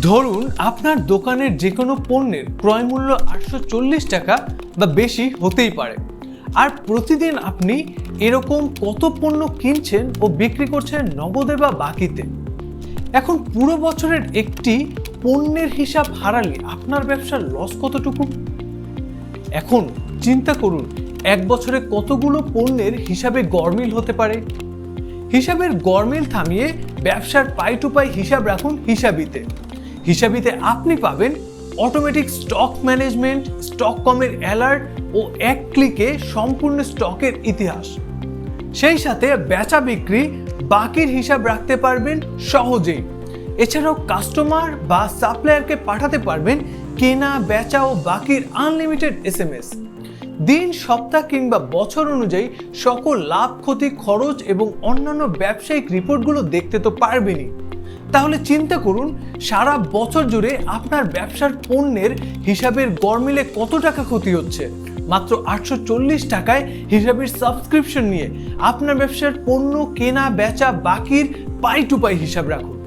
ধরুন আপনার দোকানের যে কোনো পণ্যের ক্রয় মূল্য আটশো চল্লিশ টাকা বা বেশি হতেই পারে। আর প্রতিদিন আপনি এরকম কত পণ্য কিনছেন ও বিক্রি করছেন নগদে বা বাকিতে? এখন পুরো বছরের একটি পণ্যের হিসাব হারালে আপনার ব্যবসার লস কতটুকু? এখন চিন্তা করুন, এক বছরে কতগুলো পণ্যের হিসাবে গরমিল হতে পারে? হিসাবের গরমিল থামিয়ে ব্যবসার পাই টু পাই হিসাব রাখুন হিসাবিতে। হিসাবিতে আপনি পাবেন অটোমেটিক স্টক ম্যানেজমেন্ট স্টক কমের অ্যালার্ট ও এক ক্লিকে সম্পূর্ণ স্টকের ইতিহাস। সেই সাথে বেচা বিক্রি বাকির হিসাব রাখতে পারবেন সহজেই। এছাড়াও কাস্টমার বা সাপ্লায়ারকে পাঠাতে পারবেন কেনা, বেচা ও বাকির আনলিমিটেড এস এম এস দিন, সপ্তাহ কিংবা বছর অনুযায়ী সকল লাভ, ক্ষতি, খরচ এবং অন্যান্য ব্যবসায়িক রিপোর্টগুলো দেখতে তো পারবেনই। তাহলে চিন্তা করুন, সারা বছর জুড়ে আপনার ব্যবসার পণ্যের হিসাবের গরমিলে কত টাকা ক্ষতি হচ্ছে? মাত্র আটশো চল্লিশ টাকায় হিসাবের সাবস্ক্রিপশন নিয়ে আপনার ব্যবসার পণ্য, কেনা, বেচা, বাকির পাই টু পাই হিসাব রাখুন।